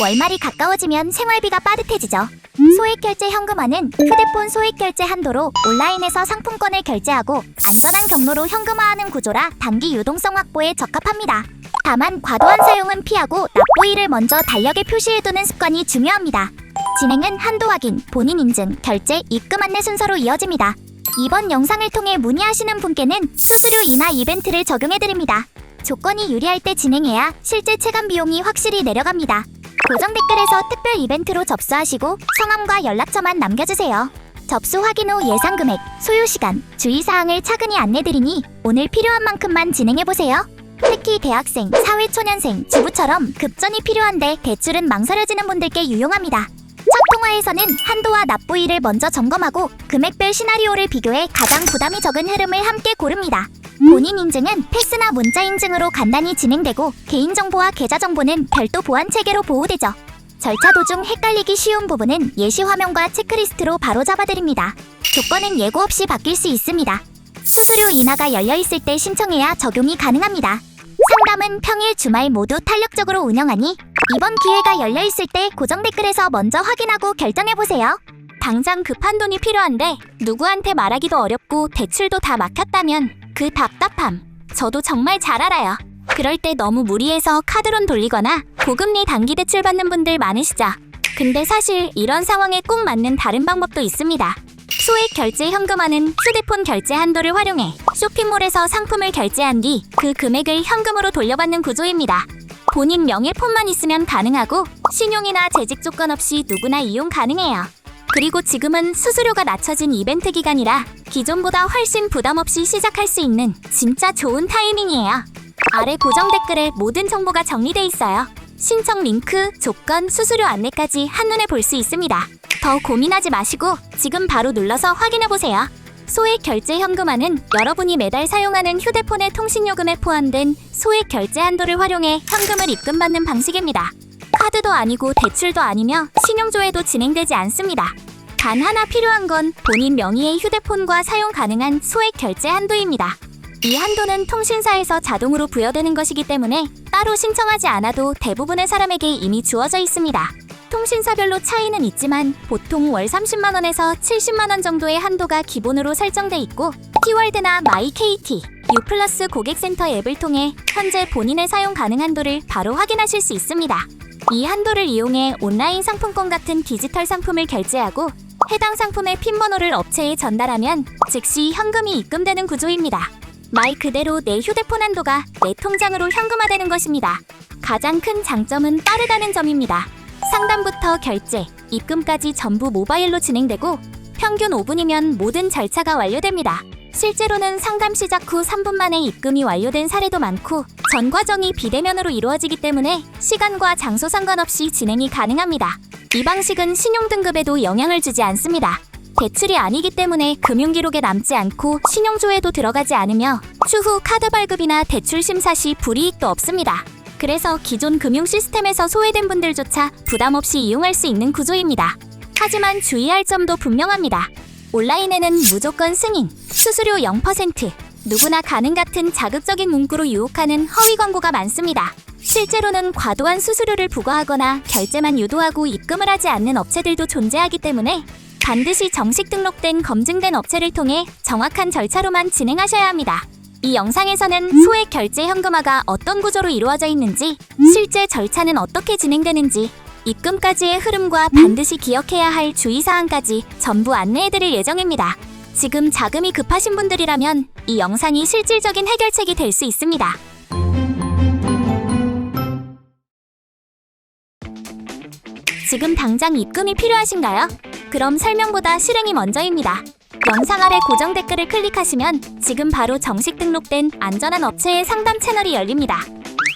월말이 가까워지면 생활비가 빠듯해지죠. 소액 결제 현금화는 휴대폰 소액 결제 한도로 온라인에서 상품권을 결제하고 안전한 경로로 현금화하는 구조라 단기 유동성 확보에 적합합니다. 다만 과도한 사용은 피하고 납부일을 먼저 달력에 표시해두는 습관이 중요합니다. 진행은 한도 확인, 본인 인증, 결제, 입금 안내 순서로 이어집니다. 이번 영상을 통해 문의하시는 분께는 수수료 인하 이벤트를 적용해드립니다. 조건이 유리할 때 진행해야 실제 체감 비용이 확실히 내려갑니다. 고정 댓글에서 특별 이벤트로 접수하시고 성함과 연락처만 남겨주세요. 접수 확인 후 예상 금액, 소요 시간, 주의 사항을 차근히 안내드리니 오늘 필요한 만큼만 진행해 보세요. 특히 대학생, 사회초년생, 주부처럼 급전이 필요한데 대출은 망설여지는 분들께 유용합니다. 첫 통화에서는 한도와 납부일을 먼저 점검하고 금액별 시나리오를 비교해 가장 부담이 적은 흐름을 함께 고릅니다. 본인 인증은 팩스나 문자 인증으로 간단히 진행되고 개인정보와 계좌정보는 별도 보안 체계로 보호되죠. 절차 도중 헷갈리기 쉬운 부분은 예시 화면과 체크리스트로 바로 잡아드립니다. 조건은 예고 없이 바뀔 수 있습니다. 수수료 인하가 열려 있을 때 신청해야 적용이 가능합니다. 상담은 평일 주말 모두 탄력적으로 운영하니 이번 기회가 열려 있을 때 고정 댓글에서 먼저 확인하고 결정해 보세요. 당장 급한 돈이 필요한데 누구한테 말하기도 어렵고 대출도 다 막혔다면 그 답답함 저도 정말 잘 알아요. 그럴 때 너무 무리해서 카드론 돌리거나 고금리 단기 대출 받는 분들 많으시죠. 근데 사실 이런 상황에 꼭 맞는 다른 방법도 있습니다. 소액 결제 현금화는 휴대폰 결제 한도를 활용해 쇼핑몰에서 상품을 결제한 뒤 그 금액을 현금으로 돌려받는 구조입니다. 본인 명의폰만 있으면 가능하고 신용이나 재직 조건 없이 누구나 이용 가능해요. 그리고 지금은 수수료가 낮춰진 이벤트 기간이라 기존보다 훨씬 부담 없이 시작할 수 있는 진짜 좋은 타이밍이에요. 아래 고정 댓글에 모든 정보가 정리돼 있어요. 신청 링크, 조건, 수수료 안내까지 한눈에 볼 수 있습니다. 더 고민하지 마시고 지금 바로 눌러서 확인해 보세요. 소액 결제 현금화는 여러분이 매달 사용하는 휴대폰의 통신요금에 포함된 소액 결제 한도를 활용해 현금을 입금받는 방식입니다. 카드도 아니고 대출도 아니며 신용조회도 진행되지 않습니다. 단 하나 필요한 건 본인 명의의 휴대폰과 사용 가능한 소액 결제 한도입니다. 이 한도는 통신사에서 자동으로 부여되는 것이기 때문에 따로 신청하지 않아도 대부분의 사람에게 이미 주어져 있습니다. 통신사별로 차이는 있지만 보통 월 30만 원에서 70만 원 정도의 한도가 기본으로 설정돼 있고 티월드나 마이KT, 유플러스 고객센터 앱을 통해 현재 본인의 사용 가능 한도를 바로 확인하실 수 있습니다. 이 한도를 이용해 온라인 상품권 같은 디지털 상품을 결제하고 해당 상품의 핀 번호를 업체에 전달하면 즉시 현금이 입금되는 구조입니다. 말 그대로 내 휴대폰 한도가 내 통장으로 현금화되는 것입니다. 가장 큰 장점은 빠르다는 점입니다. 상담부터 결제, 입금까지 전부 모바일로 진행되고 평균 5분이면 모든 절차가 완료됩니다. 실제로는 상담 시작 후 3분 만에 입금이 완료된 사례도 많고 전 과정이 비대면으로 이루어지기 때문에 시간과 장소 상관없이 진행이 가능합니다. 이 방식은 신용등급에도 영향을 주지 않습니다. 대출이 아니기 때문에 금융기록에 남지 않고 신용조회도 들어가지 않으며 추후 카드 발급이나 대출 심사 시 불이익도 없습니다. 그래서 기존 금융 시스템에서 소외된 분들조차 부담 없이 이용할 수 있는 구조입니다. 하지만 주의할 점도 분명합니다. 온라인에는 무조건 승인, 수수료 0%, 누구나 가능 같은 자극적인 문구로 유혹하는 허위 광고가 많습니다. 실제로는 과도한 수수료를 부과하거나 결제만 유도하고 입금을 하지 않는 업체들도 존재하기 때문에 반드시 정식 등록된 검증된 업체를 통해 정확한 절차로만 진행하셔야 합니다. 이 영상에서는 소액 결제 현금화가 어떤 구조로 이루어져 있는지, 실제 절차는 어떻게 진행되는지, 입금까지의 흐름과 반드시 기억해야 할 주의사항까지 전부 안내해드릴 예정입니다. 지금 자금이 급하신 분들이라면 이 영상이 실질적인 해결책이 될 수 있습니다. 지금 당장 입금이 필요하신가요? 그럼 설명보다 실행이 먼저입니다. 영상 아래 고정 댓글을 클릭하시면 지금 바로 정식 등록된 안전한 업체의 상담 채널이 열립니다.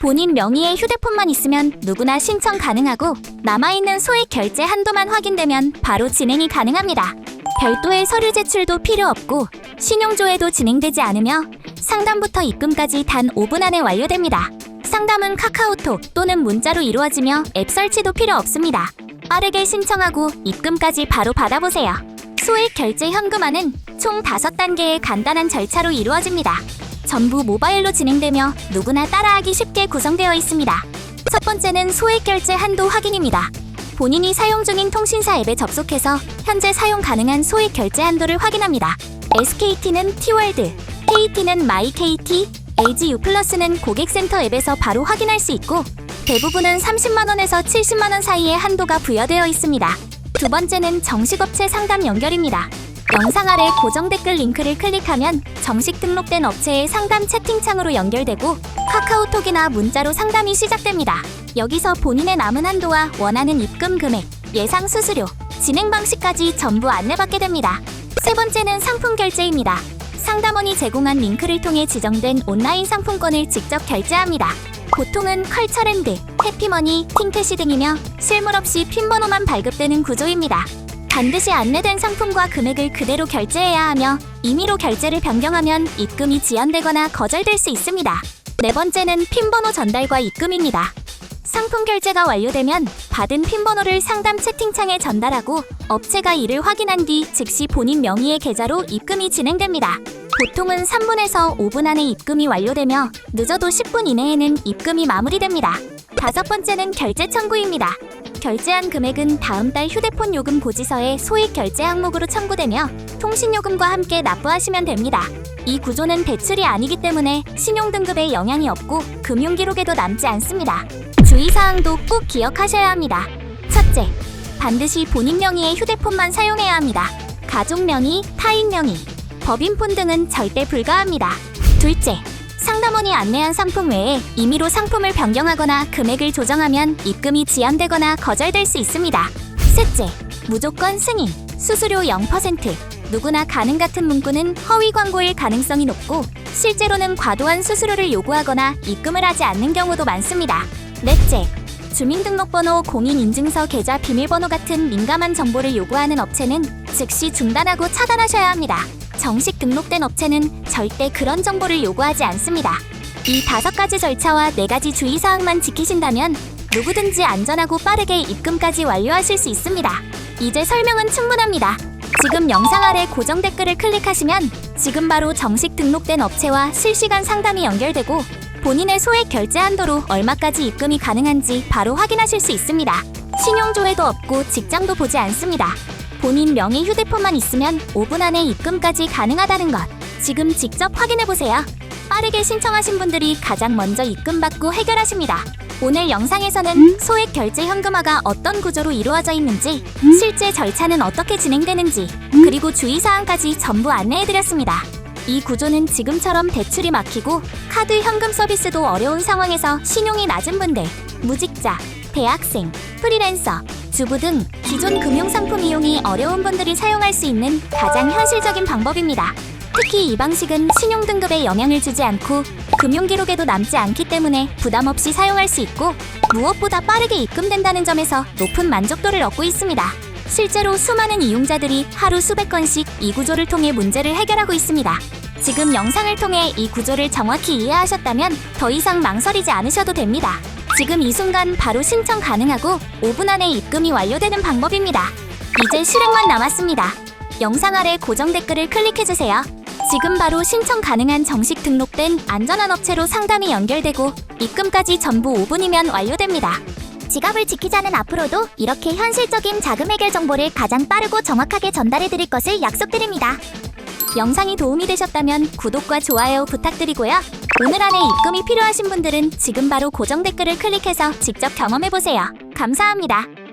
본인 명의의 휴대폰만 있으면 누구나 신청 가능하고 남아있는 소액 결제 한도만 확인되면 바로 진행이 가능합니다. 별도의 서류 제출도 필요 없고 신용조회도 진행되지 않으며 상담부터 입금까지 단 5분 안에 완료됩니다. 상담은 카카오톡 또는 문자로 이루어지며 앱 설치도 필요 없습니다. 빠르게 신청하고 입금까지 바로 받아보세요. 소액 결제 현금화는 총 5단계의 간단한 절차로 이루어집니다. 전부 모바일로 진행되며 누구나 따라하기 쉽게 구성되어 있습니다. 첫 번째는 소액 결제 한도 확인입니다. 본인이 사용 중인 통신사 앱에 접속해서 현재 사용 가능한 소액 결제 한도를 확인합니다. SKT는 T월드, KT는 마이KT, LG U+는 고객센터 앱에서 바로 확인할 수 있고 대부분은 30만 원에서 70만 원 사이의 한도가 부여되어 있습니다. 두 번째는 정식 업체 상담 연결입니다. 영상 아래 고정 댓글 링크를 클릭하면 정식 등록된 업체의 상담 채팅창으로 연결되고 카카오톡이나 문자로 상담이 시작됩니다. 여기서 본인의 남은 한도와 원하는 입금 금액, 예상 수수료, 진행 방식까지 전부 안내받게 됩니다. 세 번째는 상품 결제입니다. 상담원이 제공한 링크를 통해 지정된 온라인 상품권을 직접 결제합니다. 보통은 컬처랜드, 해피머니, 팅캐시 등이며 실물 없이 핀 번호만 발급되는 구조입니다. 반드시 안내된 상품과 금액을 그대로 결제해야 하며 임의로 결제를 변경하면 입금이 지연되거나 거절될 수 있습니다. 네 번째는 핀 번호 전달과 입금입니다. 상품 결제가 완료되면 받은 핀 번호를 상담 채팅창에 전달하고 업체가 이를 확인한 뒤 즉시 본인 명의의 계좌로 입금이 진행됩니다. 보통은 3분에서 5분 안에 입금이 완료되며 늦어도 10분 이내에는 입금이 마무리됩니다. 다섯 번째는 결제 청구입니다. 결제한 금액은 다음 달 휴대폰 요금 고지서에 소액 결제 항목으로 청구되며 통신 요금과 함께 납부하시면 됩니다. 이 구조는 대출이 아니기 때문에 신용 등급에 영향이 없고 금융 기록에도 남지 않습니다. 주의사항도 꼭 기억하셔야 합니다. 첫째, 반드시 본인 명의의 휴대폰만 사용해야 합니다. 가족 명의, 타인 명의, 법인 폰 등은 절대 불가합니다. 둘째, 상담원이 안내한 상품 외에 임의로 상품을 변경하거나 금액을 조정하면 입금이 지연되거나 거절될 수 있습니다. 셋째, 무조건 승인, 수수료 0%, 누구나 가능 같은 문구는 허위 광고일 가능성이 높고 실제로는 과도한 수수료를 요구하거나 입금을 하지 않는 경우도 많습니다. 넷째, 주민등록번호, 공인인증서, 계좌 비밀번호 같은 민감한 정보를 요구하는 업체는 즉시 중단하고 차단하셔야 합니다. 정식 등록된 업체는 절대 그런 정보를 요구하지 않습니다. 이 다섯 가지 절차와 네 가지 주의사항만 지키신다면 누구든지 안전하고 빠르게 입금까지 완료하실 수 있습니다. 이제 설명은 충분합니다. 지금 영상 아래 고정 댓글을 클릭하시면 지금 바로 정식 등록된 업체와 실시간 상담이 연결되고 본인의 소액 결제 한도로 얼마까지 입금이 가능한지 바로 확인하실 수 있습니다. 신용조회도 없고 직장도 보지 않습니다. 본인 명의 휴대폰만 있으면 5분 안에 입금까지 가능하다는 것. 지금 직접 확인해보세요. 빠르게 신청하신 분들이 가장 먼저 입금받고 해결하십니다. 오늘 영상에서는 소액 결제 현금화가 어떤 구조로 이루어져 있는지, 실제 절차는 어떻게 진행되는지, 그리고 주의사항까지 전부 안내해드렸습니다. 이 구조는 지금처럼 대출이 막히고 카드 현금 서비스도 어려운 상황에서 신용이 낮은 분들, 무직자, 대학생, 프리랜서, 주부 등 기존 금융상품 이용이 어려운 분들이 사용할 수 있는 가장 현실적인 방법입니다. 특히 이 방식은 신용등급에 영향을 주지 않고 금융기록에도 남지 않기 때문에 부담 없이 사용할 수 있고 무엇보다 빠르게 입금된다는 점에서 높은 만족도를 얻고 있습니다. 실제로 수많은 이용자들이 하루 수백 건씩 이 구조를 통해 문제를 해결하고 있습니다. 지금 영상을 통해 이 구조를 정확히 이해하셨다면 더 이상 망설이지 않으셔도 됩니다. 지금 이 순간 바로 신청 가능하고 5분 안에 입금이 완료되는 방법입니다. 이제 실행만 남았습니다. 영상 아래 고정 댓글을 클릭해주세요. 지금 바로 신청 가능한 정식 등록된 안전한 업체로 상담이 연결되고 입금까지 전부 5분이면 완료됩니다. 지갑을 지키자는 앞으로도 이렇게 현실적인 자금 해결 정보를 가장 빠르고 정확하게 전달해 드릴 것을 약속드립니다. 영상이 도움이 되셨다면 구독과 좋아요 부탁드리고요. 오늘 안에 입금이 필요하신 분들은 지금 바로 고정 댓글을 클릭해서 직접 경험해 보세요. 감사합니다.